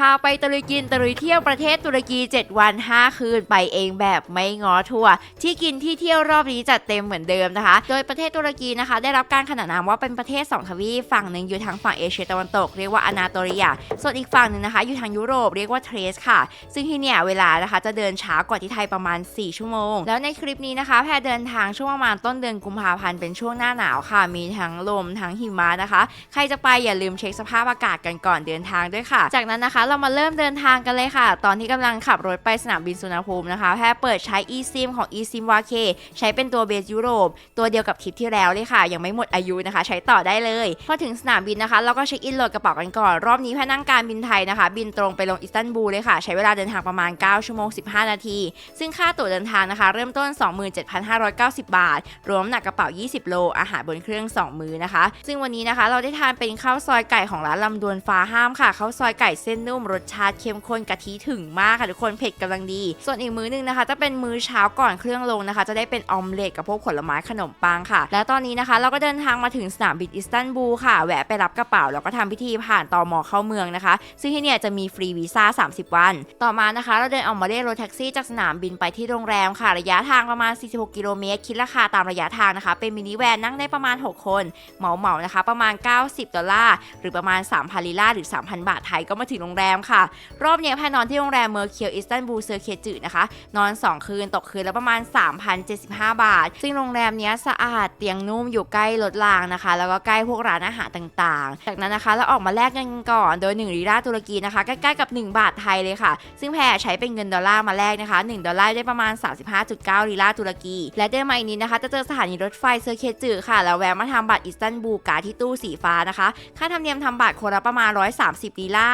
พาไปตะลุยกินตะลุยเที่ยวประเทศตุรกี 7 วัน 5 คืนไปเองแบบไม่ง้อทัวร์ที่กินที่เที่ยวรอบนี้จัดเต็มเหมือนเดิมนะคะ โดยประเทศตุรกีนะคะ ได้รับการขนานนามว่าเป็นประเทศ 2 ทวีปฝั่งหนึ่งอยู่ทางฝั่งเอเชียตะวันตกเรียกว่าอนาโตเลีย ส่วนอีกฝั่งหนึ่งนะคะ อยู่ทางยุโรปเรียกว่าเทรสค่ะ ซึ่งที่เนี่ยเวลานะคะจะเดินช้ากว่าที่ไทยประมาณ 4 ชั่วโมง แล้วในคลิปนี้นะคะแพรเดินทางช่วงประมาณต้นเดือนกุมภาพันธ์เป็นช่วงหน้าหนาวค่ะ มีทั้งลมทั้งหิมะนะคะ ใครจะไปอย่าลืมเช็คสภาพอากาศกันก่อนเดินทางด้วยค่ะ จากนั้นนะคะเรามาเริ่มเดินทางกันเลยค่ะ ตอนที่กำลังขับรถไปสนามบินสุวรรณภูมินะคะแพรเปิดใช้ eSIM ของ eSIM YK ใช้เป็นตัวเบสยุโรป ตัวเดียวกับทริปที่แล้วเลยค่ะ ยังไม่หมดอายุนะคะ ใช้ต่อได้เลย พอถึงสนามบินนะคะ เราก็เช็คอินโหลดกระเป๋ากันก่อน รอบนี้แพรนั่งการบินไทยนะคะ บินตรงไปลงอิสตันบูลเลยค่ะ ใช้เวลาเดินทางประมาณ 9 ชั่วโมง 15 นาที ซึ่งค่าตั๋วเดินทางนะคะ เริ่มต้น 27,590 บาท รวมน้ำหนักกระเป๋า 20 โล อาหารบนเครื่อง 2 มื้อนะคะ ซึ่งวันนี้นะคะ เราได้ทานเป็นข้าวซอยไก่ของร้านลำดวนฟ้าห้ามค่ะข้าวซอยไก่เส้นนุ่มรสชาติเข้มข้นกะทิถึงมากค่ะทุกคนเผ็ดกำลังดี ส่วนอีกมื้อหนึงนะคะ จะเป็นมื้อเช้าก่อนเครื่องลงนะคะ จะได้เป็นออมเล็ตกับพวกผลไม้ขนมปังค่ะ แล้วตอนนี้นะคะเราก็เดินทางมาถึงสนามบินอิสตันบูลค่ะแวะไปรับกระเป๋าแล้วก็ทำพิธีผ่านตอมอเข้าเมืองนะคะ ซึ่งที่เนี่ยจะมีฟรีวีซ่า 30 วัน ต่อมานะคะ เราเดินออกมาเรียกรถแท็กซี่จากสนามบินไปที่โรงแรมค่ะระยะทางประมาณ 46 กิโลเมตรคิดราคาตามระยะทางนะคะ เป็นมินิแวนนั่งได้ประมาณ 6 คนเหมาเหมานะคะ ประมาณ 90 ดอลลาร์หรือประมาณ 3,000ลีลาหรือ 3,000 บาทไทยก็มาถึงโรงแรมค่ะ รอบนี้แพรนอนที่โรงแรมเมอร์เคียวอิสตันบูลเซอร์เคจืนะคะ นอน 2 คืนตกคืนละประมาณ 3,075 บาท ซึ่งโรงแรมนี้สะอาดเตียงนุ่มอยู่ใกล้รถรางนะคะ แล้วก็ใกล้พวกร้านอาหารต่างๆ จากนั้นนะคะเราออกมาแลกเงินกันก่อนโดย1ลีลาตุรกีนะคะใกล้ๆกับ 1 บาทไทยเลยค่ะ ซึ่งแพรใช้เป็นเงินดอลลาร์มาแลกนะคะ1ดอลลาร์ได้ประมาณ 35.9ลีลาตุรกี และเดินมาอีกนิดนะคะจะเจอสถานีรถไฟเซอร์เคจืค่ะแล้วแวะมาทำบัตรอิสตันบูลการที่ตู้สีฟ้านะคะ ค่าธรรมเนียมทำบัตรคนละประมาณ 130ลีลา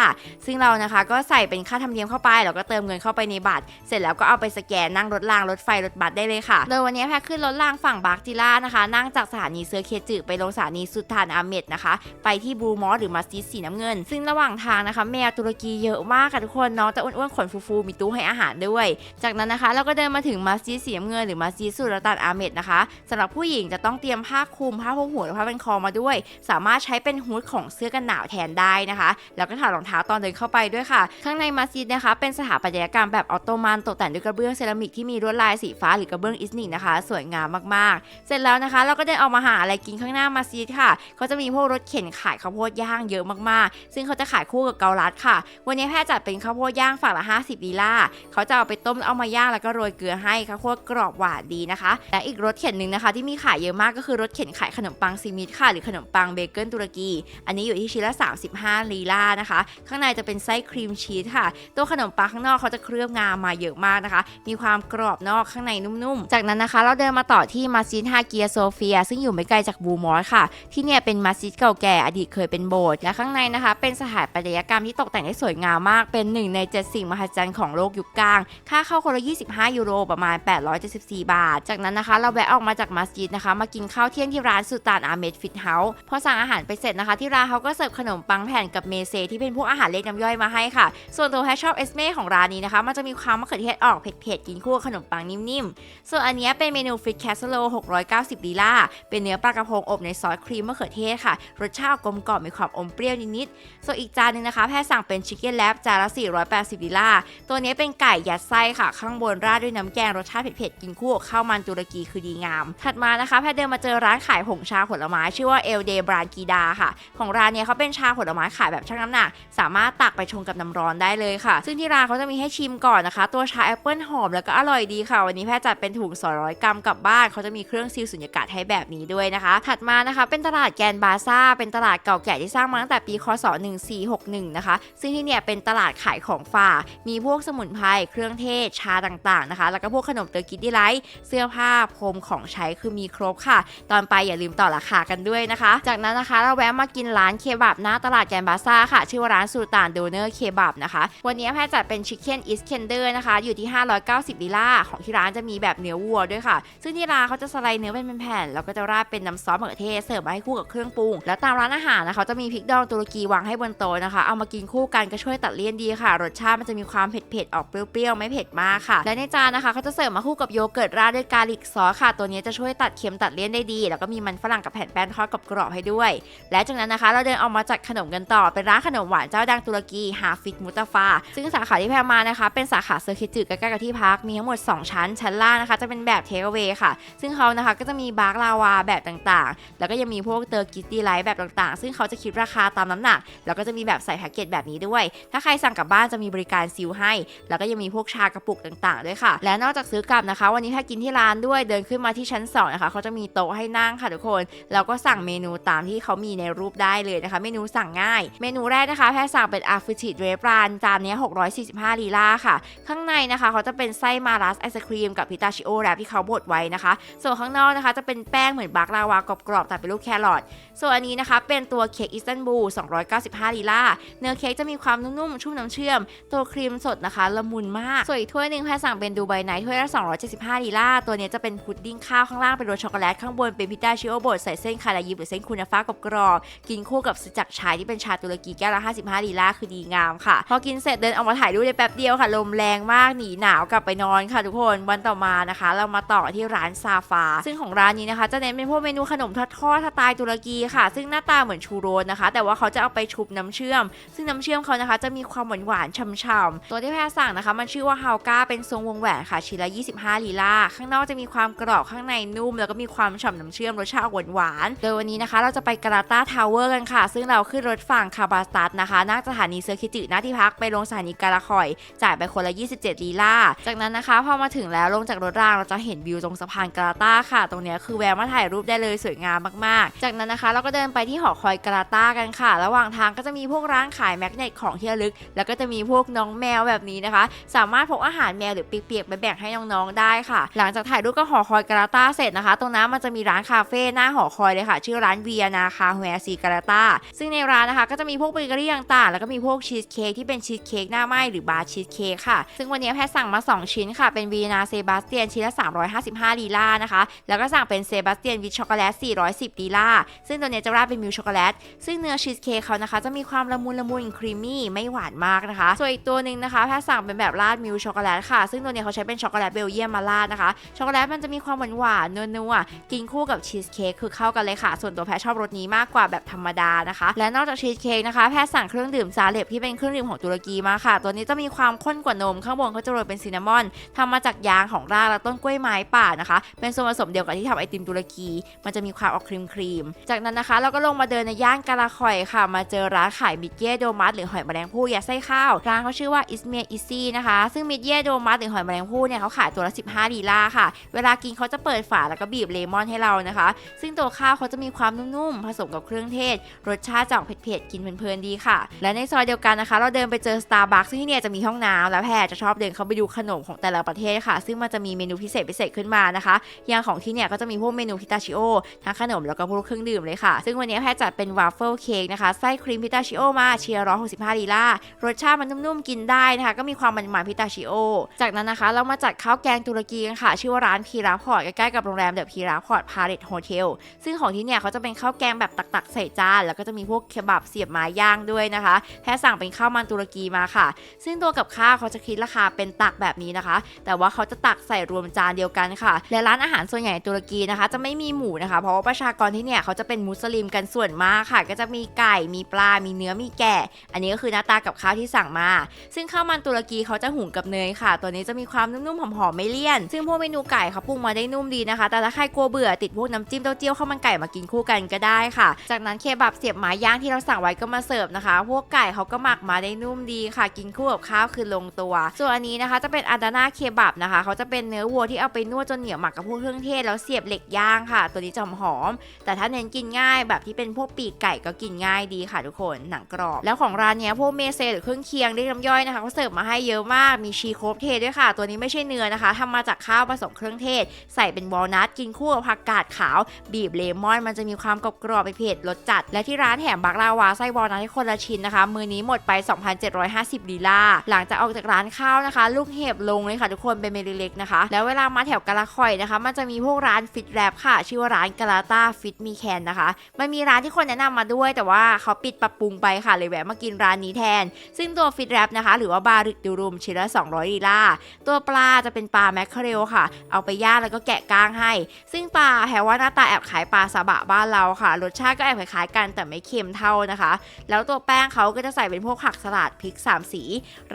ซึ่งเรานะคะ ก็ใส่เป็นค่าธรรมเนียมเข้าไปแล้วก็เติมเงินเข้าไปในบัตร เสร็จแล้วก็เอาไปสแกนนั่งรถรางรถไฟรถบัสได้เลยค่ะ โดยวันนี้แพรขึ้นรถรางฝั่งบาร์กจิล่านะคะ นั่งจากสถานีเซอร์เคจืไปลงสถานีสุดทานอาเมดนะคะ ไปที่บลูมอสหรือมัสยิดสีน้ำเงิน ซึ่งระหว่างทางนะคะ แมวตุรกีเยอะมากค่ะทุกคนน้องจะอ้วนๆขนฟูๆมีตู้ให้อาหารด้วย จากนั้นนะคะ เราก็เดินมาถึงมัสยิดสีน้ำเงินหรือมัสยิดสุลต่านอาเมดนะคะสำหรับผู้หญิงจะต้องเตรียมผ้าคลุมผ้าผูกหัวหรือผ้าเป็นคอมาด้วย สามารถใช้เป็นฮูดของเสื้อกันหนาวแทนได้นะคะ แล้วก็ถอดรองเท้าตอนเดินเข้าไปด้วยค่ะ ข้างในมัสยิดนะคะ เป็นสถาปัตยกรรมแบบออตโตมันตกแต่งด้วยกระเบื้องเซรามิกที่มีลวดลายสีฟ้าหรือกระเบื้องอิสนิกนะคะ สวยงามมากๆ เสร็จแล้วนะคะ เราก็เดินออกมาหาอะไรกินข้างหน้ามัสยิดค่ะเขาจะมีพวกรถเข็นขายข้าวโพดย่างเยอะมากๆ ซึ่งเขาจะขายคู่กับเกาลัดค่ะ วันนี้แพทย์จัดเป็นข้าวโพดย่างฝั่งละ 50ลีลาเขาจะเอาไปต้มแล้วเอามาย่างแล้วก็โรยเกลือให้ข้าวโพดกรอบหวานดีนะคะและอีกรถเข็นหนึ่งนะคะ ที่มีขายเยอะมากก็คือรถเข็นขายขนมปังซีมิดค่ะ หรือขนมปังเบเกิลตุรกี อันนี้อยู่ที่ชิ้นละ35ลีลานะคะ ข้างในจะเป็นไส้ครีมชีสค่ะ ตัวขนมปังข้างนอกเขาจะเคลือบงามาเยอะมากนะคะ มีความกรอบนอกข้างในนุ่มๆ จากนั้นนะคะ เราเดินมาต่อที่มัสยิดฮาเกียโซเฟีย ซึ่งอยู่ไม่ไกลจากบูมอสค่ะ ที่เนี่ยเป็นมัสยิดเก่าแก่อดีตเคยเป็นโบสถ์และข้างในนะคะ เป็นสถาปัตยกรรมที่ตกแต่งได้สวยงามมาก เป็นหนึ่งในเจ็ดสิ่งมหัศจรรย์ของโลกยุคกลาง ค่าเข้าคนละ25 ยูโรประมาณ 874 บาท จากนั้นนะคะ เราแวะออกมาจากมัสยิดนะคะ มากินข้าวเที่ยงที่ร้านสุตานอาเมดฟิตเฮาส์พอสั่งอาหารไปเสร็จนะคะ ที่ร้านเขาก็เสิร์ฟขนมปังแผ่นกับเมเซที่เป็นพวกอาหารเล็กน้ำย่อยมาให้ค่ะ ส่วนตัวแพชชอบเอสเม่ของร้านนี้นะคะ มันจะมีความมะเขือเทศออกเผ็ดๆ กินคู่กับขนมปังนิ่มๆ ส่วนอันนี้เป็นเมนูฟิตแคสโล690ลีล่า เป็นเนื้อปลากระพงอบในซอสครีมมะเขือเทศค่ะ รสชาติกลมกล่อมมีความอมเปรี้ยวนิดๆ ส่วนอีกจานหนึงนะคะ แพทย์สั่งเป็นชิคเก้นแลบจานละ 480ลีล่า ตัวนี้เป็นไก่ยัดไส้ค่ะ ข้างบนราดด้วยน้ำแกงรสชาติเผ็ดๆ กินคู่กับข้าวมันตุรกีคือดีงาม ถัดมานะคะ แพทย์เดินมาเจอร้านขายผงชาผลไม้ชื่อว่าเอลเดบรานกีดาค่ะ ของร้านเนี้ยเขาเป็นชาผลไม้ขายแบบชั่งน้ำหนัก สามารถตักไปชงกับน้ำร้อนได้เลยค่ะ ซึ่งที่ร้านเขาจะมีให้ชิมก่อนนะคะ ตัวชาแอปเปิลหอมแล้วก็อร่อยดีค่ะ วันนี้แพทย์จัดเป็นถุง200 กรัมกลับบ้านเขาจะมีเครื่องซีลสุญญากาศให้แบบนี้ด้วยนะคะ ถัดมานะคะ เป็นตลาดแกนบาซ่า เป็นตลาดเก่าแก่ที่สร้างมาตั้งแต่ปีคศ 1461 นะคะ ซึ่งที่เนี่ยเป็นตลาดขายของฝากมีพวกสมุนไพรเครื่องเทศชาต่างๆนะคะ แล้วก็พวกขนมเตอร์กิดดี้ไลท์เสื้อผ้าพรมของใช้คือมีครบค่ะ ตอนไปอย่าลืมต่อราคากันด้วยนะคะ จากนั้นนะคะเราแวะมากินร้านเคบับหน้าตลาดแกนบาซ่าค่ะ ชื่อว่าร้านสูตานโดเนอร์เคบับนะคะ วันนี้แพทย์จัดเป็นชิคเก้นอิสเคนเดอร์นะคะ อยู่ที่ 590ลิล่าของที่ร้านจะมีแบบเนื้อวัวด้วยค่ะ ซึ่งที่ร้านเขาจะสไลด์เนื้อเป็นแผ่นแล้วก็จะราดเป็นน้ำซอสมะเขือเทศเสิร์ฟมาให้คู่กับเครื่องปรุง แล้วตามร้านอาหารนะคะจะมีพริกดองตุรกีวางให้บนโต๊ะนะคะ เอามากินคู่กันก็ช่วยตัดเลี่ยนดีค่ะ รสชาติมันจะมีความเผ็ดๆออกเปรี้ยวๆไม่เผ็ดมากค่ะ และในจานนะคะเขาจะเสิร์ฟมาคู่กับโยเกิร์ตราดด้วยกาลิกซอสค่ะ ตัวนี้จะช่วยตัดเค็มตัดเลี่ยนได้ดี แล้วก็มีมันฝรั่งกับแผ่นแป้งทอดกรอบๆให้ด้วย และจากนั้นนะคะ เราเดินออกมาจัดขนมกันต่อเป็นร้านขนมหวานเจ้าดังตุรกีฮาฟิตมุตฟาซึ่งสาขาที่แพรมานะคะ เป็นสาขาเซอร์คิตจืใกล้ๆกับที่พัก มีทั้งหมด 2 ชั้น ชั้นล่างนะคะ จะเป็นแบบเทคเวค่ะ ซึ่งเขานะคะก็จะมีบาร์ลาวาแบบต่างๆ แล้วก็ยังมีพวกเตอร์กิตตี้ไลท์แบบต่างๆ ซึ่งเขาจะคิดราคาตามน้ำหนัก แล้วก็จะมีแบบใส่แพ็กเกจแบบนี้ด้วย ถ้าใครสั่งกลับบ้านจะมีบริการซิลให้ แล้วก็ยังมีพวกชากระปุกต่างๆ ด้วยค่ะ และนอกจากซื้อกลับนะคะ วันนี้ถ้ากินที่ร้านด้วยเดินขึ้นมาที่ชั้นสองนะคะเขาจะมีโต๊ะให้นั่งค่ะทุกคนแล้วก็สั่งเมนูตามที่เขามีในรูปได้เลยนะคะ เมนูสั่งง่าย เมนูแรกนะคะแพรสั่งเป็นอาฟิชิเรปรานจานนี้ย645ลีลาค่ะ ข้างในนะคะเขาจะเป็นไส้มาลัสไอศครีมกับพิตาชิโอแรปที่เขาบดไว้นะคะ ส่วนข้างนอกนะคะจะเป็นแป้งเหมือนบักลาวากรอบๆแต่เป็นลูกแครอทส่วนอันนี้นะคะเป็นตัวเค้กอิสตันบูล295ลีลาเนื้อเค้กจะมีความนุ่มๆชุ่มน้ำเชื่อม ตัวครีมสดนะคะละมุนมาก ส่วนอีกถ้วยหนึ่งแพรสั่งเป็นดูไบไนท์ถ้วยละ275ลีลาตัวนี้จะเป็นพุดดิ้งข้าวข้างล่างเป็นรสช็อกโกแลตข้างบนเป็นพิตาชิโอบดใส่เส้นคารายิบหรือเส้นคูนาฟ้ากรอบๆกินคู่กับสจักชายที่เป็นชาตุรกีแก้วละ55ลีลาคือดีงามค่ะ พอกินเสร็จเดินออกมาถ่ายรูปได้แป๊บเดียวค่ะ ลมแรงมากหนีหนาวกลับไปนอนค่ะทุกคนวันต่อมานะคะ เรามาต่อที่ร้านซาฟา ซึ่งของร้านนี้นะคะ จะเน้นเป็นพวกเมนูขนมทอดทอดสไตล์ตุรกีค่ะ ซึ่งหน้าตาเหมือนชูโรสนะคะ แต่ว่าเขาจะเอาไปชุบน้ำเชื่อม ซึ่งน้ำเชื่อมเขานะคะ จะมีความหวานหวานช่ำๆตัวที่แพรสั่งนะคะ มันชื่อว่าฮาวก้าเป็นทรงวงแหวนค่ะชิ้นละ25ลีลาข้างนอกจะมีความกรอบข้างในนุ่ม แล้วก็มีความฉ่ำน้ำเชื่อมรสชาติหวานหวานๆโดยวันนี้นะคะ เราจะไปกราตาทาวเวอร์กันค่ะ ซึ่งเราขึ้นรถฝั่งคาบาสตัสนะคะนั่งสถานีเซอร์คิจิหน้าที่พักไปลงสถานีการาคอย จ่ายไปคนละ 27ลีลาจากนั้นนะคะพอมาถึงแล้วลงจากรถรางเราจะเห็นวิวตรงสะพานกราตาค่ะ ตรงเนี้ยคือแวะมาถ่ายรูปได้เลยสวยงามมากๆ จากนั้นนะคะ เราก็เดินไปที่หอคอยกราตากันค่ะ ระหว่างทางก็จะมีพวกร้านขายแมกเนตของที่ระลึก แล้วก็จะมีพวกน้องแมวแบบนี้นะคะ สามารถพกอาหารแมวหรือเปียกๆไปแบ่งให้น้องๆได้ค่ะ หลังจากถ่ายรูปก็หอคอยกราตาเสร็จนะคะ ตรงนั้นมันจะมีร้านคาเฟ่หน้าหอคอยเลยค่ะ ชื่อร้านเวียนาคาแฮซีกราตาซึ่งในร้านนะคะ ก็จะมีพวกเบเกอรี่ต่างๆแล้วก็มีพวกชีสเค้กที่เป็นชีสเค้กหน้าไหม้หรือบาร์ชีสเค้กค่ะ ซึ่งวันนี้แพทสั่งมา 2 ชิ้นค่ะ เป็นวีนาเซบาสเตียนชิ้นละ 355ลีลานะคะ แล้วก็สั่งเป็นเซบาสเตียนวิชช็อกโกแลต 410ลีลาซึ่งตัวนี้จะราดเป็นมิลช็อกโกแลต ซึ่งเนื้อชีสเค้กเขานะคะ จะมีความละมุนละมุนครีมมี่ไม่หวานมากนะคะ ส่วนอีกตัวหนึ่งนะคะแพทสั่งเป็นแบบราดมิลช็อกโกแลตค่ะ ซึ่งตัวนี้เขาใช้เป็นช็อกโกแลตเบลเยียมมาราดนะคะ ช็อกโกแลตมันจะมีความหวานหวานนัวๆกินคู่กับชีสเค้กคือเข้ากันเลยค่ะ ส่วนตัวแพทชอบรสนี้มากกว่าแบบธรรมดานะคะ และนอกจากชีสเค้กนะคะแพทสั่งเครื่องดื่มซาเลบที่เป็นเครื่องดื่มของตุรกีมาค่ะ ตัวนี้จะมีความข้นกว่านมข้างบนเขาจะโรยเป็นซินนามอนทำมาจากยางของรากและต้นกล้วยไม้ป่านะคะ เป็นส่วนผสมเดียวกับที่ทำไอติมตุรกี มันจะมีความออกครีมครีมๆจากนั้นนะคะ เราก็ลงมาเดินในย่านกาลาคอยค่ะ มาเจอร้านขายมิดเย่โดมัสหรือหอยแมลงภู่ยัดไส้ข้าวร้านเขาชื่อว่าอิสเมียอิซี่นะคะซึ่งมิดเย่โดมัสหรือหอยแมลงภู่เนี่ยเขาขายตัวละ 15ลีลาค่ะ เวลากินเขาจะเปิดฝาแล้วก็บีบเลมอนให้เรานะคะ ซึ่งตัวข้าวเขาจะมีความนุ่มๆผสมกับเครื่องเทศ รสชาติจะออกเผ็ดๆกินเพลินๆดีค่ะ และในซอยดียวกันนะคะ เราเดินไปเจอ Starbucks ซึ่งที่เนี่ยจะมีห้องน้ำแล้วแพรจะชอบเดินเข้าไปดูขนมของแต่ละประเทศค่ะ ซึ่งมันจะมีเมนูพิเศษพิเศษขึ้นมานะคะอย่างของที่เนี่ยก็จะมีพวกเมนูพิตาชิโอทั้งขนมแล้วก็พวกเครื่องดื่มเลยค่ะ ซึ่งวันนี้แพรจัดเป็นวาฟเฟิลเค้กนะคะไส้ครีมพิตาชิโอมาเชียร์ร้อยหกสิบห้าลีลารสชาติมันนุ่มๆกินได้นะคะก็มีความมันๆพิตาชิโอจากนั้นนะคะ เรามาจัดข้าวแกงตุรกีกันค่ะ ชื่อว่าร้านพีราพอร์ตใกล้ๆกับโรงแรมเดอะพีราพอร์ตพาเลตโฮเทลซึ่งของที่เนี่ยเขาจะเป็นข้าวแกงแบบตักๆใส่จานแล้วก็จะมีพวกเคบับเสียบไม้ย่างด้วยนะคะแพรค่สั่งเป็นข้าวมันตุรกีมาค่ะ ซึ่งตัวกับข้าวเขาจะคิดราคาเป็นตักแบบนี้นะคะ แต่ว่าเขาจะตักใส่รวมจานเดียวกันค่ะ และร้านอาหารส่วนใหญ่ตุรกีนะคะ จะไม่มีหมูนะคะ เพราะว่าประชากรที่เนี่ยเขาจะเป็นมุสลิมกันส่วนมากค่ะ ก็จะมีไก่ มีปลา มีเนื้อ มีแกะ อันนี้ก็คือหน้าตากับข้าวที่สั่งมา ซึ่งข้าวมันตุรกีเขาจะหุงกับเนยค่ะ ตัวนี้จะมีความนุ่มๆหอมๆไม่เลี่ยน ซึ่งพวกเมนูไก่เขาปรุงมาได้นุ่มดีนะคะ แต่ถ้าใครกลัวเบื่อติดพวกน้ำจิ้มเต้าเจี้ยวข้าวมันไก่มากินคู่กันก็ได้ค่ะ จากนั้นเคบับเสียบไม้ย่างที่เราสั่งไว้ก็มาเสิร์ฟนะคะ พวกไก่เขาก็หมักมาได้นุ่มดีค่ะ กินคู่กับข้าวคือลงตัว ส่วนอันนี้นะคะจะเป็นอาดาน่าเคบับนะคะ เขาจะเป็นเนื้อวัวที่เอาไปนวดจนเหนียวหมักกับพวกเครื่องเทศแล้วเสียบเหล็กย่างค่ะ ตัวนี้จะหอม แต่ถ้าเน้นกินง่ายแบบที่เป็นพวกปีกไก่ก็กินง่ายดีค่ะทุกคน หนังกรอบ แล้วของร้านเนี้ยพวกเมเซหรือเครื่องเคียงเรียกน้ำย่อยนะคะเขาเสิร์ฟมาให้เยอะมาก มีชีโครบเทศด้วยค่ะ ตัวนี้ไม่ใช่เนื้อนะคะทำมาจากข้าวผสมเครื่องเทศ ใส่เป็นวอลนัทกินคู่กับผักกาดขาว บีบเลมอน มันจะมีความกรอบกรอบๆไปเผ็ดรสจัด และที่ร้านแถมบักลาวาไส้วอลนัทให้คนละชิ้นนะคะมือนี้หมดไป 2,750ลีลาหลังจากออกจากร้านข้าวนะคะ ลูกเห็บลงเลยค่ะทุกคนเป็นเมนูเล็กนะคะ แล้วเวลามาแถวกะละคอยนะคะ มันจะมีพวกร้านฟิตแรปค่ะ ชื่อว่าร้านกาลาตาฟิตมีแคนนะคะ มันมีร้านที่คนแนะนำมาด้วย แต่ว่าเขาปิดปรับปรุงไปค่ะเลยแวะมากินร้านนี้แทน ซึ่งตัวฟิตแรปนะคะ หรือว่าบาริกดูรุมชิ้นละ200ลีลาตัวปลาจะเป็นปลาแมคเคอเรลค่ะ เอาไปย่างแล้วก็แกะก้างให้ ซึ่งปลาแฮว่าหน้าตาแอบคล้ายปลาซาบะบ้านเราค่ะ รสชาติก็แอบคล้ายๆกันแต่ไม่เค็มเท่านะคะ แล้วตัวแป้งเขาก็จะใส่ส่เป็นพวกผักสลัดพริกสามสี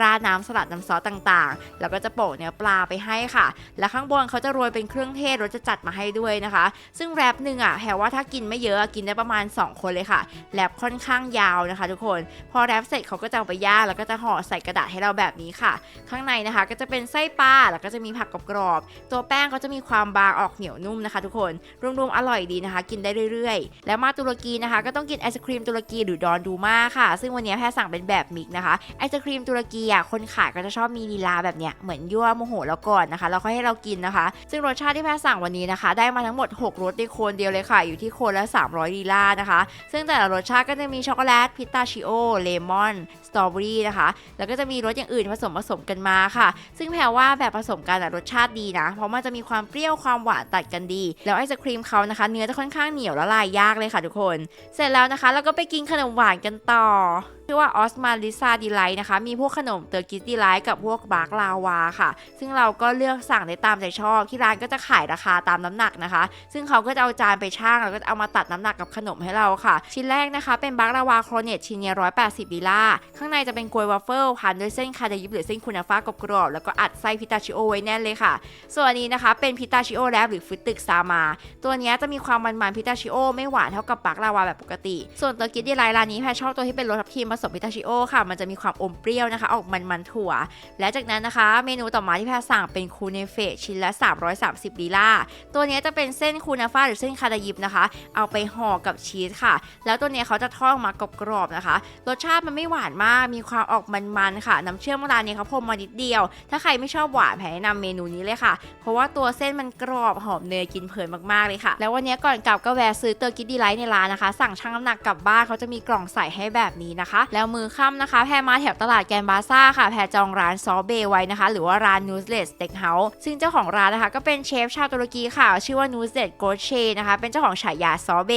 ราดน้ำสลัดน้ำซอสต่างๆ แล้วก็จะโปะเนื้อปลาไปให้ค่ะ และข้างบนเขาจะโรยเป็นเครื่องเทศรสจะจัดมาให้ด้วยนะคะ ซึ่งแรปหนึ่งอะแพรว่าถ้ากินไม่เยอะกินได้ประมาณ 2 คนเลยค่ะแรปค่อนข้างยาวนะคะ ทุกคน พอแรปเสร็จเขาก็จะเอาไปย่างแล้วก็จะห่อใส่กระดาษให้เราแบบนี้ค่ะ ข้างในนะคะก็จะเป็นไส้ปลาแล้วก็จะมีผักกรอบๆตัวแป้งก็จะมีความบางออกเหนียวนุ่มนะคะ ทุกคนรวมๆอร่อยดีนะคะ กินได้เรื่อยๆ แล้วมาตุรกีนะคะ ก็ต้องกินไอศครีมตุรกีหรือดอนดูมาค่ะ ซึ่งวันนี้แพรสั่งเป็นแบบมิกนะคะไอศครีมตุรกีอะคนขายก็จะชอบมีลีลาแบบเนี้ยเหมือนยั่วโมโหเราก่อนนะคะแล้วค่อยให้เรากินนะคะ ซึ่งรสชาติที่แพรสั่งวันนี้นะคะ ได้มาทั้งหมด 6รสในโคนเดียวเลยค่ะ อยู่ที่โคนละ 300ลีลานะคะ ซึ่งแต่ละรสชาติก็จะมีช็อกโกแลตพิตาชิโอเลมอนสตรอเบอรี่นะคะ แล้วก็จะมีรสอย่างอื่นผสมผสมกันมาค่ะ ซึ่งแพรว่าแบบผสมกันอะรสชาติดีนะ เพราะมันจะมีความเปรี้ยวความหวานตัดกันดี แล้วไอศครีมเขานะคะ เนื้อจะค่อนข้างเหนียวและลายยากเลยค่ะทุกคน เสร็จแล้วนะคะเราก็ไปกินขนมหวานกันต่อชื่อว่าออสมาลิซาดีไลท์นะคะ มีพวกขนมเตอร์กิสดีไลท์กับพวกบาร์กลาวาค่ะ ซึ่งเราก็เลือกสั่งได้ตามใจชอบที่ร้านก็จะขายราคาตามน้ำหนักนะคะ ซึ่งเขาก็จะเอาจานไปช่างแล้วก็เอามาตัดน้ำหนักกับขนมให้เราค่ะ ชิ้นแรกนะคะ เป็นบาร์กลาวาโครเนตชิ้นเนี้ร้อยแปดสิบลีลาข้างในจะเป็นกลวยวาฟเฟิลพันด้วยเส้นคาเดยิบหรือเส้นคุนาฟ้ากรอบๆแล้วก็อัดไส้พิตาชิโอไว้แน่นเลยค่ะ ส่วนนี้นะคะเป็นพิตาชิโอแรปหรือฟรุตตึกซามา ตัวเนี้ยจะมีความมันๆพิตาชิโอไม่หวานเท่ากับบาร์กลาวาแบบปกติ ส่วนเตอร์กิสดีไลท์ร้านนี้แพชอบตัวที่เป็นรสทับทิมผสมพิตาชิโอค่ะ มันจะมีความอมเปรี้ยวนะคะ ออกมันๆถั่ว และจากนั้นนะคะ เมนูต่อมาที่แพรสั่งเป็นคูเนเฟะชิ้นละ 330ลีลาตัวนี้จะเป็นเส้นคูนาฟาหรือเส้นคาดายิบนะคะ เอาไปห่อกับชีสค่ะ แล้วตัวนี้เขาจะทอดมากรอบๆนะคะ รสชาติมันไม่หวานมาก มีความออกมันๆค่ะ น้ำเชื่อมร้านนี้เขาพรมมานิดเดียว ถ้าใครไม่ชอบหวานแพรแนะนำเมนูนี้เลยค่ะ เพราะว่าตัวเส้นมันกรอบหอมเนยกินเพลินมากๆเลยค่ะ แล้ววันนี้ก่อนกลับก็แวะซื้อเตอร์กิดดีไลท์ในร้านนะคะ สั่งชั่งน้ำหนักกลับบ้านเขาจะมีกล่องใส่ให้แบบนี้นะคะ แล้วมือค่ำนะคะ แพรมาแถวตลาดแกนบาซ่าค่ะ แพรจองร้านซอเบไว้นะคะ หรือว่าร้านนูสเลสเต็กเฮาส์ซึ่งเจ้าของร้านนะคะ ก็เป็นเชฟชาวตุรกีค่ะ ชื่อว่านูสเลสโกเชนะคะ เป็นเจ้าของฉายาซอเบ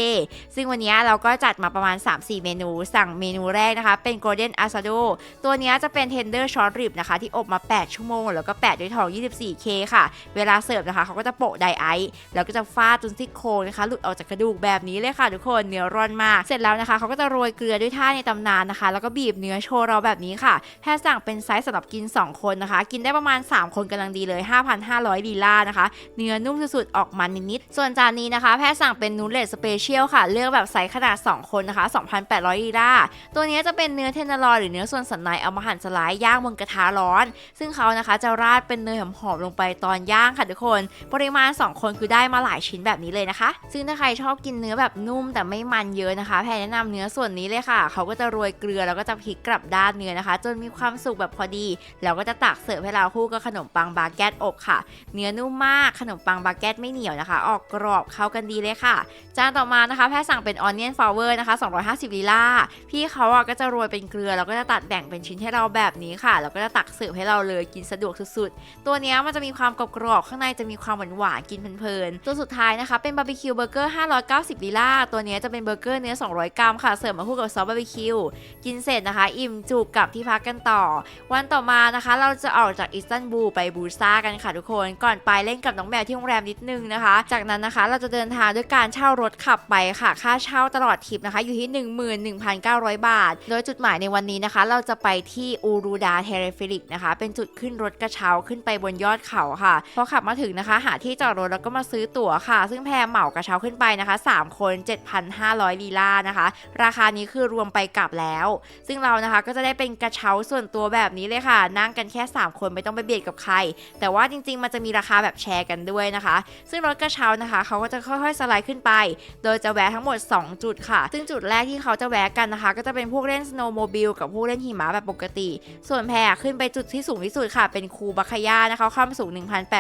ซึ่งวันนี้เราก็จัดมาประมาณ 3-4 เมนู สั่งเมนูแรกนะคะ เป็น Golden Asado ตัวนี้จะเป็น Tender Short Rib นะคะ ที่อบมา 8 ชั่วโมง แล้วก็8ด้วยทอง 24K ค่ะ เวลาเสิร์ฟนะคะเขาก็จะโปะไดไอซ์แล้วก็จะฟาดจนซี่โครงนะคะ หลุดออกจากกระดูกแบบนี้เลยค่ะทุกคนเนื้อร่อนมากเสร็จแล้วนะคะเขาก็จะโรยเกลือด้วยท่าในตำนานนะคะแล้วก็บีบเนื้อโชว์เราแบบนี้ค่ะ แพทย์สั่งเป็นไซส์สำหรับกิน 2 คนนะคะ กินได้ประมาณ 3 คนกำลังดีเลย 5,500ลีลานะคะ เนื้อนุ่มสุดๆ ออกมันนิดๆ ส่วนจานนี้นะคะ แพทย์สั่งเป็นนูเลตสเปเชียลค่ะ เลือกแบบไซส์ขนาด 2 คนนะคะ 2,800ลีลาตัวนี้จะเป็นเนื้อเทนเนอร์ลอยหรือเนื้อส่วนสันในเอามาหั่นสไลด์ย่างบนกระทะร้อน ซึ่งเขานะคะจะราดเป็นเนยหอมๆลงไปตอนย่างค่ะทุกคน ปริมาณ 2 คนคือได้มาหลายชิ้นแบบนี้เลยนะคะ ซึ่งถ้าใครชอบกินเนื้อแบบนุ่มแต่ไม่มันเยอะนะคะ แพรแนะนำเนื้อส่วนนี้เลยค่ะ เขาก็จะโรยเกลือแล้วก็จะพลิกกลับด้านเนื้อนะคะ จนมีความสุกแบบพอดีแล้วก็จะตักเสิร์ฟให้เราคู่กับขนมปังบาเกตอบค่ะ เนื้อนุ่มมากขนมปังบาเกตไม่เหนียวนะคะ ออกกรอบเข้ากันดีเลยค่ะ จานต่อมานะคะแพทย์สั่งเป็นออนเนียนฟลาเวอร์นะคะ 250ลีลาพี่เขาอะก็จะโรยเป็นเกลือแล้วก็จะตัดแบ่งเป็นชิ้นให้เราแบบนี้ค่ะแล้วก็จะตักเสิร์ฟให้เราเลยกินสะดวกสุดๆ ตัวนี้มันจะมีความกรอบๆข้างในจะมีความหวานๆกินเพลินๆตัวสุดท้ายนะคะเป็นบาร์บีคิวเบอร์เกอร์590ลีลาตัวนี้จะเป็นเบอร์เกอร์เนื้อ 200 กรัมค่ะเสิร์ฟมาคู่กับซอสบาร์บีคิวกินเสร็จนะคะ อิ่มจุกกลับที่พักกันต่อ วันต่อมานะคะ เราจะออกจากอิสตันบูลไปบูซากันค่ะทุกคน ก่อนไปเล่นกับน้องแมวที่โรงแรมนิดนึงนะคะ จากนั้นนะคะเราจะเดินทางด้วยการเช่ารถขับไปค่ะ ค่าเช่าตลอดทริปนะคะ อยู่ที่ 11,900 บาท โดยจุดหมายในวันนี้นะคะ เราจะไปที่อูรูดาเทเรฟิลิกนะคะ เป็นจุดขึ้นรถกระเช้าขึ้นไปบนยอดเขาค่ะ พอขับมาถึงนะคะ หาที่จอดรถแล้วก็มาซื้อตั๋วค่ะ ซึ่งแพรเหมากระเช้าขึ้นไปนะคะ 3 คน 7,500ลีลานะคะ ราคานี้คือรวมไปกลับแล้วซึ่งเรานะคะก็จะได้เป็นกระเช้าส่วนตัวแบบนี้เลยค่ะ นั่งกันแค่ 3 คนไม่ต้องไปเบียดกับใคร แต่ว่าจริงๆ มันจะมีราคาแบบแชร์กันด้วยนะคะ ซึ่งรถกระเช้านะคะเขาก็จะค่อยๆสไลด์ขึ้นไป โดยจะแวะทั้งหมด 2 จุดค่ะ ซึ่งจุดแรกที่เขาจะแวะกันนะคะ ก็จะเป็นพวกเล่นสโนว์โมบิลกับพวกเล่นหิมะแบบปกติ ส่วนแพรขึ้นไปจุดที่สูงที่สุดค่ะ เป็นคูบัคคายานะคะความสูง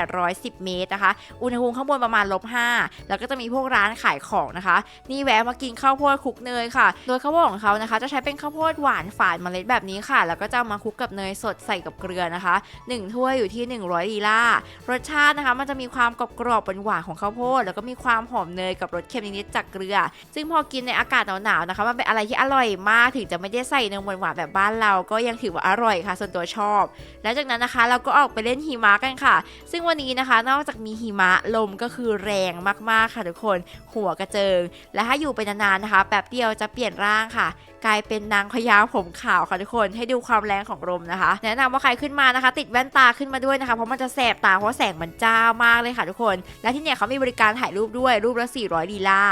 1,810 เมตรนะคะ อุณหภูมิข้างบนประมาณลบ5แล้วก็จะมีพวกร้านขายของนะคะ นี่แวะมากินข้าวโพดคลุกเนยค่ะ โดยข้าวโพดของเขานะคะ จะใช้เป็นข้าวโพดหวานฝาดเมล็ดแบบนี้ค่ะ แล้วก็จะเอามาคลุกกับเนยสดใส่กับเกลือนะคะ 1 ถ้วยอยู่ที่ 100ลีลารสชาตินะคะ มันจะมีความกรอบกรอบๆหวานของข้าวโพดแล้วก็มีความหอมเนยกับรสเค็มนิดๆจากเกลือ ซึ่งพอกินในอากาศหนาวๆนะคะ มันเป็นอะไรที่อร่อยมากถึงจะไม่ได้ใส่เนยหวานแบบบ้านเราก็ยังถือว่าอร่อยค่ะ ส่วนตัวชอบแล้วจากนั้นนะคะ เราก็ออกไปเล่นหิมะกันค่ะ ซึ่งวันนี้นะคะ นอกจากมีหิมะลมก็คือแรงมากๆค่ะทุกคนหัวกระเจิง และถ้าอยู่ไปนานๆนะคะแป๊บเดียวจะเปลี่ยนร่างค่ะ กลายเป็นนางพยาผมขาวค่ะทุกคนให้ดูความแรงของลมนะคะ แนะนำว่าใครขึ้นมานะคะ ติดแว่นตาขึ้นมาด้วยนะคะเพราะมันจะแสบตาเพราะแสงมันจ้ามากเลยค่ะทุกคน และที่เนี่ยเขามีบริการถ่ายรูปด้วยรูปละ400ดีล่า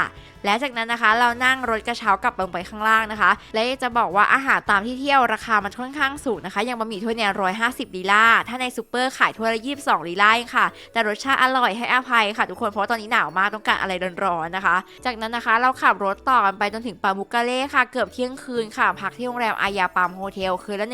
และจากนั้นนะคะเรานั่งรถกระเช้ากลับลงไปข้างล่างนะคะ และจะบอกว่าอาหารตามที่เที่ยวราคามันค่อนข้างสูงนะคะอย่างบะหมี่ถ้วยเนี่ย150ลีลาถ้าในซูเปอร์ขายถ้วยละ22ลีลาเองค่ะ แต่รสชาติอร่อยให้อภัยค่ะ ทุกคนเพราะว่าตอนนี้หนาวมากต้องการอะไรร้อนๆนะคะ จากนั้นนะคะเราขับรถต่อกันไปจนถึงปามุกกาเล่ค่ะ เกือบเที่ยงคืนค่ะ พักที่โรงแรมอายาปามโฮเทลคืนละ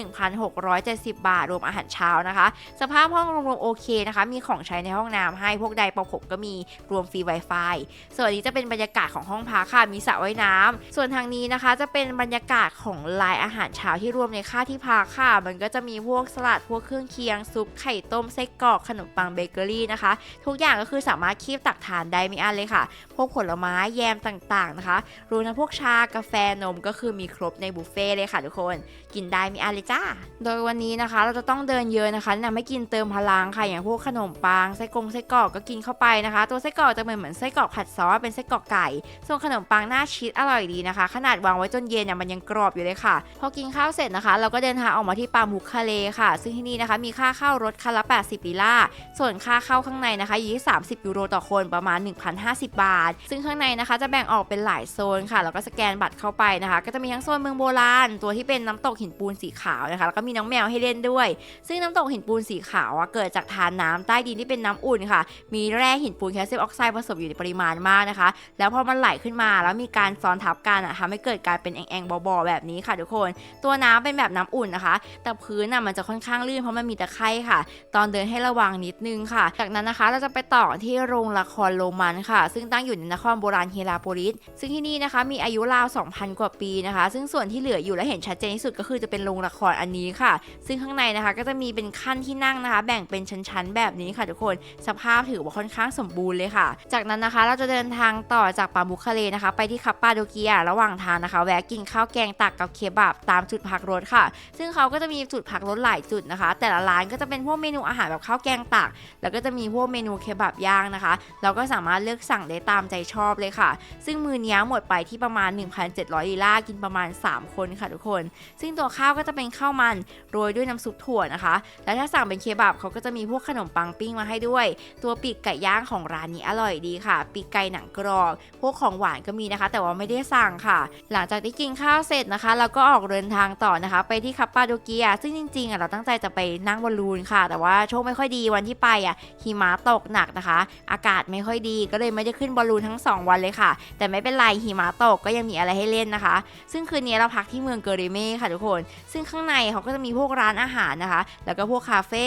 1,670 บาท รวมอาหารเช้านะคะ สภาพห้องรวมๆโอเคนะคะ มีของใช้ในห้องน้ำให้พวกไดร์เป่าผมก็มีรวมฟรี Wi-Fi ส่วนนี้จะเป็นบรรยากาศของห้องพักค่ะมีสระว่ายน้ำส่วนทางนี้นะคะ จะเป็นบรรยากาศของลายอาหารเช้าที่รวมในค่าที่พักค่ะ มันก็จะมีพวกสลัดพวกเครื่องเคียง ซุปไข่ต้มไส้กรอกขนมปังเบเกอรี่นะคะ ทุกอย่างก็คือสามารถคีบตักทานได้ไม่อั้นเลยค่ะพวกผลไม้แยมต่างๆนะคะรวมทั้งพวกชากาแฟนมก็คือมีครบในบุฟเฟ่ต์เลยค่ะทุกคนกินได้ม่อั้นเลยจ้าโดยวันนี้นะคะเราจะต้องเดินเยอะนะคะแนะนำให้กินเติมพลังค่ะอย่างพวกขนมปังไส้กรงไส้กรอกก็กินเข้าไปนะคะ ตัวไส้กรอกจะเหมือนเหมือนไส้กรอกผัดซอสเป็นไส้กรอกไก่ส่วนขนมปังหน้าชีสอร่อยดีนะคะ ขนาดวางไว้จนเย็นเนี่ยมันยังกรอบอยู่เลยค่ะพอกินข้าวเสร็จนะคะ เราก็เดินทางออกมาที่ปามุกคาเลค่ะ ซึ่งที่นี่นะคะมีค่าเข้ารถคันละ 80ลีลาส่วนค่าเข้าข้างในนะคะอยู่ที่30 ยูโรต่อคนประมาณ 1,050 บาทซึ่งข้างในนะคะจะแบ่งออกเป็นหลายโซนค่ะ แล้วก็สแกนบัตรเข้าไปนะคะ ก็จะมีทั้งโซนเมืองโบราณ ตัวที่เป็นน้ำตกหินปูนสีขาวนะคะ แล้วก็มีน้องแมวให้เล่นด้วย ซึ่งน้ำตกหินปูนสีขาวอะเกิดจากทานน้ำใต้ดินที่เป็นน้ำอุ่นค่ะ มีแร่หินปูนแคลเซียมออกไซด์ผสมอยู่ในปริมาณมากนะคะ แล้วพอมันไหลขึ้นมาแล้วมีการซ้อนทับกันอะทำให้เกิดการเป็นแองๆบ่อๆแบบนี้ค่ะทุกคน ตัวน้ำเป็นแบบน้ำอุ่นนะคะ แต่พื้นน่ะมันจะค่อนข้างลื่นเพราะมันมีตะไคร่ค่ะ ตอนเดินให้ระวังนิดนึงค่ะ จากนั้นนะคะเราจะไปต่อที่โรงละครโรมันค่ะ ซึ่งตั้งอยู่ในนครโบราณเฮราโปลิส ซึ่งที่นี่นะคะมีอายุราว 2,000 กว่าปีนะคะ ซึ่งส่วนที่เหลืออยู่และเห็นชัดเจนที่สุดก็คือจะเป็นโรงละครอันนี้ค่ะ ซึ่งข้างในนะคะก็จะมีเป็นขั้นที่นั่งนะคะ แบ่งเป็นชั้นๆ แบบนี้ค่ะทุกคน สภาพถือว่าค่อนข้างสมบูรณ์เลยค่ะ จากนั้นนะคะเราจะเดินทางต่อจากปาบุคาเลนะคะ ไปที่คัปปาโดเกีย ระหว่างทางนะคะ แวะกินข้าวแกงตักกับเคบับตามจุดพักรถค่ะ ซึ่งเขาก็จะมีจุดพักรถหลายจุดนะคะ แต่ละร้านก็จะเป็นพวกเมนูอาหารแบบข้าวแกงตัก แล้วก็จะมีพวกเมนูเคบับย่างนะคะ เราก็สามารถเลือกสั่งได้ตามใจชอบเลยค่ะ ซึ่งมือนี้หมดไปที่ประมาณ 1,700ลีลากินประมาณ 3 คนค่ะทุกคน ซึ่งตัวข้าวก็จะเป็นข้าวมันโรยด้วยน้ำซุปถั่วนะคะ และถ้าสั่งเป็นเคบับเขาก็จะมีพวกขนมปังปิ้งมาให้ด้วย ตัวปีกไก่ย่างของร้านนี้อร่อยดีค่ะ ปีกไก่หนังกรอบพวกของหวานก็มีนะคะ แต่ว่าไม่ได้สั่งค่ะ หลังจากที่กินข้าวเสร็จนะคะเราก็ออกเดินทางต่อนะคะ ไปที่คัปปาโดเกีย ซึ่งจริงๆอะเราตั้งใจจะไปนั่งบอลลูนค่ะ แต่ว่าโชคไม่ค่อยดีวันที่ไปอะหิมะตกหนักนะคะ อากาศไม่ค่อยดีก็เลยไม่ได้ขึ้นบอลลูนทั้ง 2 วันเลยค่ะ แต่ไม่เป็นไรหิมะตกก็ยังมีอะไรให้เล่นนะคะ ซึ่งคืนนี้เราพักที่เมืองเกเรเม่ค่ะทุกคน ซึ่งข้างในเขาก็จะมีพวกร้านอาหารนะคะ แล้วก็พวกคาเฟ่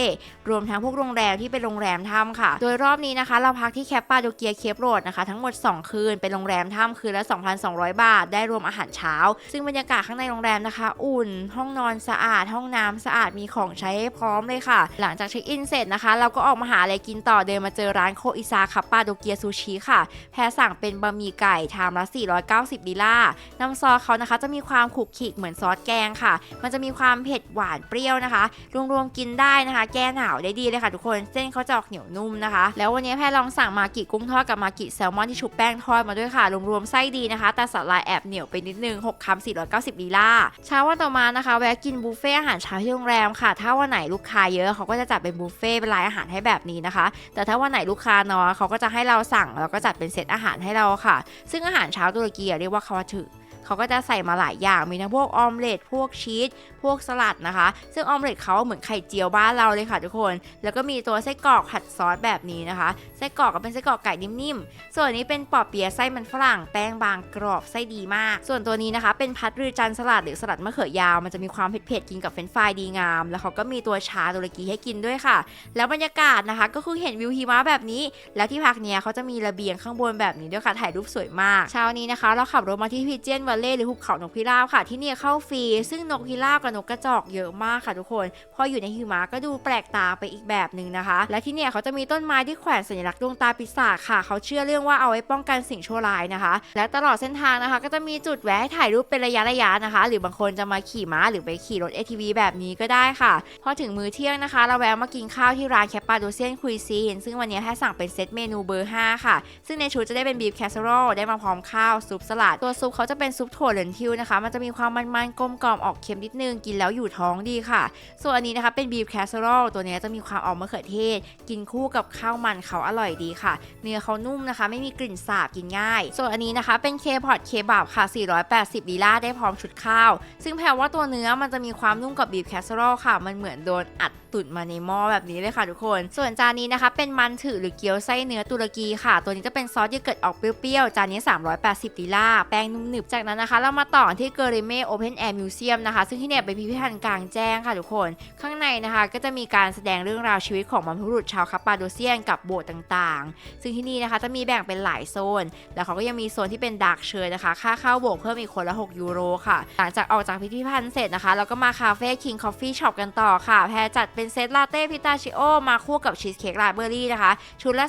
รวมทั้งพวกโรงแรมที่เป็นโรงแรมถ้ำค่ะ โดยรอบนี้นะคะ เราพักที่แคปปาโดเกียเคปโรดนะคะทั้งหมด 2 คืนเป็นโรงแรมถ้ำคืนละ 2,200 บาท ได้รวมอาหารเช้า ซึ่งบรรยากาศข้างในโรงแรมนะคะ อุ่น ห้องนอนสะอาด ห้องน้ำสะอาดมีของใช้ให้พร้อมเลยค่ะ หลังจากเช็คอินเสร็จนะคะ เราก็ออกมาหาอะไรกินต่อเดินมาเจอร้านโคอิซาคัปปาโดเกียซูชิค่ะ แพรสั่งเป็นบะหมี่ไก่ชามละ 490ลิลาน้ำซอสเขานะคะจะมีความขลุกขลิกเหมือนซอสแกงค่ะ มันจะมีความเผ็ดหวานเปรี้ยวนะคะ รวมๆกินได้นะคะ แก้หนาวได้ดีเลยค่ะทุกคน เส้นเขาจะออกเหนียวนุ่มนะคะ แล้ววันนี้แพรลองสั่งมากิกุ้งทอดกับมากิแซลมอนที่ชุบแป้งทอดมาด้วยค่ะ รวมๆไส้ดีนะคะ แต่สาลายแอบเหนียวไปนิดนึง 6คำ490ลีลาเช้าวันต่อมานะคะ แวะกินบุฟเฟ่อาหารเช้าที่โรงแรมค่ะ ถ้าวันไหนลูกค้าเยอะเขาก็จะจัดเป็นบุฟเฟ่เป็นรายอาหารให้แบบนี้นะคะ แต่ถ้าวันไหนลูกค้าน้อยเขาก็จะให้เราสั่งแล้วก็จัดเป็นเซตอาหารให้เราค่ะ ซึ่งอาหารเช้าตุรกีเรียกว่าคาวาถึเขาก็จะใส่มาหลายอย่าง มีทั้งพวกออมเล็ต พวกชีสพวกสลัดนะคะ ซึ่งออมเล็ตเขาเหมือนไข่เจียวบ้านเราเลยค่ะทุกคน แล้วก็มีตัวไส้กรอกผัดซอสแบบนี้นะคะไส้กรอกก็เป็นไส้กรอกไก่นิ่มๆ ส่วนนี้เป็นปอเปียะไส้มันฝรั่งแป้งบางกรอบไส้ดีมาก ส่วนตัวนี้นะคะ เป็นพัดรือจันสลัดหรือสลัดมะเขือยาวมันจะมีความเผ็ดๆกินกับเฟรนฟรายดีงาม แล้วเขาก็มีตัวชาตุรกีให้กินด้วยค่ะ แล้วบรรยากาศนะคะ ก็คือเห็นวิวหิมะแบบนี้ แล้วที่พักเนี้ยเขาจะมีระเบียงข้างบนแบบนี้ด้วยค่ะถ่ายรูปสวยมากเช้านี้นะคะ เราขับรถมาที่พิเจียนวัลเล่หรือหุบเขานกพิราบค่ะ ที่นี่เข้าฟรีซึ่งนกพิราบับนกกระจอกเยอะมากค่ะทุกคน พออยู่ในหิมะก็ดูแปลกตาไปอีกแบบหนึ่งนะคะ และที่เนี่ยเขาจะมีต้นไม้ที่แขวนสัญลักษณ์ดวงตาปีศาจค่ะ เขาเชื่อเรื่องว่าเอาไว้ป้องกันสิ่งชั่วร้ายนะคะ และตลอดเส้นทางนะคะ ก็จะมีจุดแวะให้ถ่ายรูปเป็นระยะระยะนะคะ หรือบางคนจะมาขี่ม้าหรือไปขี่รถ ATV แบบนี้ก็ได้ค่ะ พอถึงมื้อเที่ยงนะคะ เราแวะมากินข้าวที่ร้านแคปปาโดเซียนคุยซีนซึ่งวันนี้ให้สั่งเป็นเซตเมนูเบอร์ 5 ค่ะ ซึ่งในชุดจะได้เป็นบีฟแคสเซอรลได้มาพร้อมข้าวซุปสลัดตัวซุปเขาจะเป็นซุปถั่วเหลืองทิวนะคะ มันจะมีความมันๆกลมกล่อมออกเค็มนิดนึงกินแล้วอยู่ท้องดีค่ะ ส่วนอันนี้นะคะเป็นบีฟแคสเซอรอลตัวนี้จะมีความออกมะเขือเทศ กินคู่กับข้าวมันเขาอร่อยดีค่ะ เนื้อเขานุ่มนะคะ ไม่มีกลิ่นสาบกินง่าย ส่วนอันนี้นะคะเป็นเคพอตเคบับค่ะ 480ลีลาได้พร้อมชุดข้าว ซึ่งแพรว่าตัวเนื้อมันจะมีความนุ่มกับบีฟแคสเซอรอลค่ะ มันเหมือนโดนอัดตุ๋นมาในหม้อแบบนี้เลยค่ะทุกคน ส่วนจานนี้นะคะเป็นมันถือหรือเกี๊ยวไส้เนื้อตุรกีค่ะ ตัวนี้จะเป็นซอสที่เกิดออกเปรี้ยวๆ จานนี้ 380ลีลาแป้งนุ่มหนึบจากนั้นนะคะเรามาต่อที่เกอริเม่โอเพนแอร์มิวเซียมนะคะซึ่งที่เนี่ยเป็นพิพิธภัณฑ์กลางแจ้งค่ะทุกคน ข้างในนะคะก็จะมีการแสดงเรื่องราวชีวิตของบรรพบุรุษชาวคาปาโดเซียนกับโบสถ์ต่างๆ ซึ่งที่นี่นะคะจะมีแบ่งเป็นหลายโซน แล้วเขาก็ยังมีโซนที่เป็นดาร์กเชยนะคะ ค่าเข้าโบกเพิ่มอีกคนละ 6 ยูโรค่ะ หลังจากออกจากพิพิธภัณฑ์เสร็จนะคะ เราก็มาคาเฟ่คิงคอฟฟี่ช็อปกันต่อค่ะ แพรจัดเป็นเซตลาเต้พิตาชิโอมาคู่กับชีสเค้กราเบอร์รี่นะคะ ชุดละ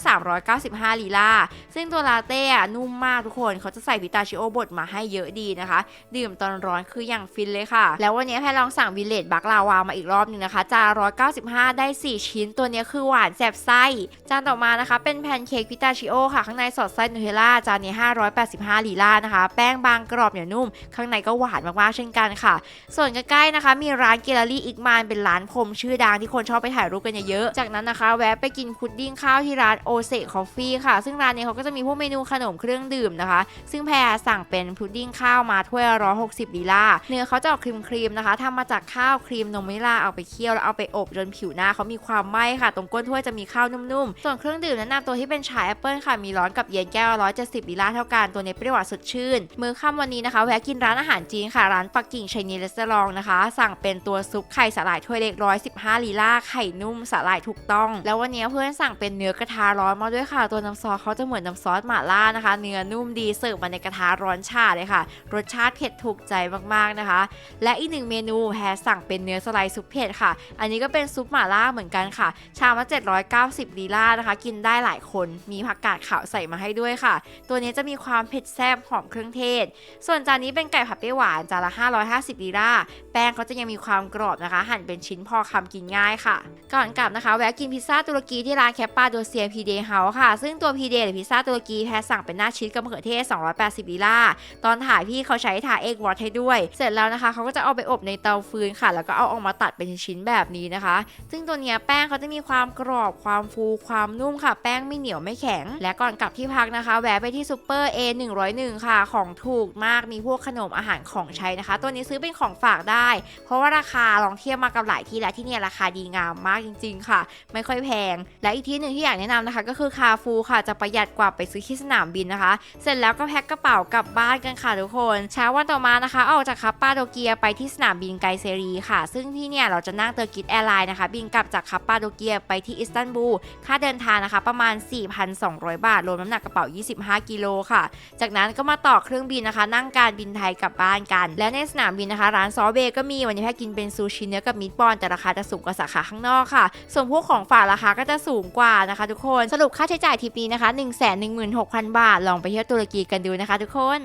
395 ลีลา ซึ่งตัวลาเต้อะนุ่มมากทุกคนเขาจะใส่พิตาชิโอบดมาให้เยอะดีนะคะ ดื่มตอนร้อนคืออย่างฟินเลยค่ะ แล้ววันนี้แพรลองสั่งวิเลตบักลาวามาอีกรอบหนึงนะคะจาน195 ได้ 4 ชิ้นตัวนี้คือหวานแสบไส้ จานต่อมานะคะ เป็นแพนเค้กพิตาชิโอค่ะ ข้างในสอดไส้นูเทลล่าจานนี้ 585 ลีลานะคะ แป้งบางกรอบเหนียวนุ่ม ข้างในก็หวานมากๆเช่นกันค่ะ ส่วนใกล้ๆนะคะ มีร้านเกลเลอรี่อีกมานเป็นร้านพรมชื่อดังที่คนชอบไปถ่ายรูปกันเยอะๆจากนั้นนะคะ แวะไปกินพุดดิ้งข้าวที่ร้านโอเซคอฟฟี่ค่ะ ซึ่งร้านนี้เขาก็จะมีพวกเมนูขนมเครื่องดื่มนะคะ ซึ่งแพรสั่งเป็นพุดดิ้งข้าวมาถ้วยละ160ลีลาเนื้อเขาจะออกครีมๆนะคะทำมาจากข้าวครีมนมวานิลลาเอาไปเคี่ยวแล้วเอาไปอบจนผิวหน้าเขามีความไหม้ค่ะ ตรงก้นถ้วยจะมีข้าวนุ่มๆ ส่วนเครื่องดื่มแนะนำตัวที่เป็นชาแอปเปิลค่ะ มีร้อนกับเย็นแก้วละ170ลีลาเท่ากัน ตัวนี้เปรี้ยวหวานสดชื่น มื้อค่ำวันนี้นะคะแวะกินร้านอาหารจีนค่ะ ร้านปักกิ่งชัยนีรีสอร์ทนะคะ สั่งเป็นตัวซุปไข่สาหร่ายถ้วยเล็ก115ลีลาไข่นุ่มสาหร่ายถูกต้อง แล้ววันนี้เพื่อนสั่งเป็นเนื้อกระทะร้อนมาด้วยค่ะ ตัวน้ำซอสเขาจะเหมือนน้ำซอสหม่าล่านะคะ เนื้อนุ่มดีเสิร์ฟมาในกระทะร้อนชาเลยค่ะ รสชาติเผ็ดถูกใจมากๆนะคะ และอีกหนึ่งเมนูแพรสั่งเป็นเนื้อสไลด์ซุปเผ็ดค่ะ อันนี้ก็เป็นซุปหม่าล่าเหมือนกันค่ะ ชามละ790ลีล่านะคะ กินได้หลายคนมีผักกาดขาวใส่มาให้ด้วยค่ะ ตัวนี้จะมีความเผ็ดแซ่บหอมเครื่องเทศ ส่วนจานนี้เป็นไก่ผัดเปรี้ยวหวานจานละ550ลีล่าแป้งเขาจะยังมีความกรอบนะคะ หั่นเป็นชิ้นพอคำกินง่ายค่ะ ก่อนกลับนะคะแวะกินพิซซ่าตุรกีที่ร้านแคปปาโดเซียพีเดเฮาค่ะ ซึ่งตัวพีเดหรือพิซซ่าตุรกีแพรสั่งเป็นหน้าชีสกับมะเขือเทศ 280ลีลาตอนถ่ายพี่เขาใช้ทาเอ็กวอตให้ด้วย เสร็จแล้วนะคะเขาก็จะเอาไปอบในเตาฟืนค่ะ แล้วก็เอาออกมาตัดเป็นชิ้นแบบนี้นะคะ ซึ่งตัวเนี้ยแป้งเขาจะมีความกรอบความฟูความนุ่มค่ะ แป้งไม่เหนียวไม่แข็ง และก่อนกลับที่พักนะคะ แวะไปที่ซูเปอร์ A 101 ค่ะ ของถูกมากมีพวกขนมอาหารของใช้นะคะ ตัวนี้ซื้อเป็นของฝากได้ เพราะว่าราคาลองเทียบมากับหลายที่แล้วที่เนี่ยราคาดีงามมากจริง ๆ ค่ะ ไม่ค่อยแพง และอีกที่หนึ่งที่อยากแนะนำนะคะ ก็คือคาฟูค่ะจะประหยัดกว่าไปซื้อที่สนามบินนะคะ เสร็จแล้วก็แพ็คกระเป๋ากลับบ้านกันค่ะทุกคนเช้าวันต่อมานะคะออกจากคาปาโดเกียไปที่สนามบินไกเซรีค่ะ ซึ่งที่เนี่ยเราจะนั่งเตอร์กิสแอร์ไลน์นะคะ บินกลับจากคาปปาโดเกียไปที่อิสตันบูลค่าเดินทางนะคะประมาณ 4,200 บาทรวมน้ำหนักกระเป๋า 25 กิโลค่ะ จากนั้นก็มาต่อเครื่องบินนะคะ นั่งการบินไทยกลับบ้านกัน และในสนามบินนะคะ ร้านซอเบก็มีวันนี้แพรกินเป็นซูชิเนื้อกับมิตบอลแต่ราคาจะสูงกว่าสาขาข้างนอกค่ะ ส่วนพวกของฝากราคาก็จะสูงกว่านะคะ ทุกคนสรุปค่าใช้จ่ายทริปนี้นะคะ 116,000 บาท ลองไปเที่ยวตุรกีกันดูนะคะ ทุกคน